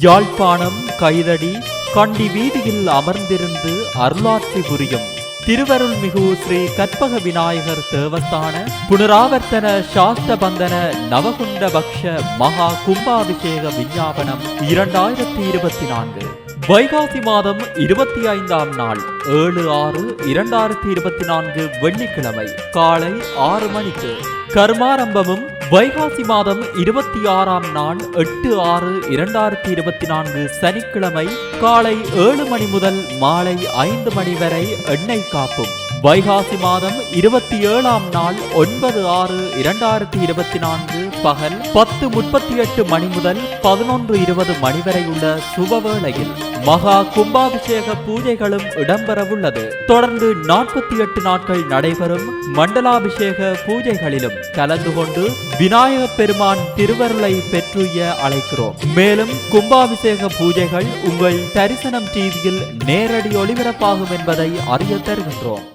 யாழ்ப்பாணம் கைதடி கண்டி வீதியில் அமர்ந்திருந்து அருளாற்றி புரியும் திருவருள்மிகு ஸ்ரீ கற்பக விநாயகர் தேவஸ்தான புனராவர்த்தன சாஸ்தபந்தன நவகுண்ட பக்ஷ மகா கும்பாபிஷேக விஞ்ஞாபனம் இரண்டாயிரத்தி இருபத்தி நான்கு. வைகாசி மாதம் இருபத்தி ஐந்தாம் நாள் ஏழு ஆறு இரண்டாயிரத்தி இருபத்தி நான்கு வெள்ளிக்கிழமை காலை ஆறு மணிக்கு கர்மாரம்பமும் வைகாசி மாதம் இருபத்தி ஆறாம் நாள் எட்டு ஆறு இரண்டாயிரத்தி இருபத்தி நான்கு சனிக்கிழமை காலை ஏழு மணி முதல் மாலை ஐந்து மணி வரை எண்ணெய் காப்பும். வைகாசி மாதம் இருபத்தி ஏழாம் நாள் ஒன்பது ஆறு இரண்டாயிரத்தி இருபத்தி நான்கு பகல் பத்து முப்பத்தி எட்டு மணி முதல் பதினொன்று இருபது மணி வரை உள்ள சுபவேளையில் மகா கும்பாபிஷேக பூஜைகளும் இடம்பெறவுள்ளது. தொடர்ந்து நாற்பத்தி எட்டு நாட்கள் நடைபெறும் மண்டலாபிஷேக பூஜைகளிலும் கலந்து கொண்டு விநாயக பெருமான் திருவருளை பெற்றுய அழைக்கிறோம். மேலும் கும்பாபிஷேக பூஜைகள் உங்கள் தரிசனம் டிவியில் நேரடி ஒளிபரப்பாகும் என்பதை அறிய தருகின்றோம்.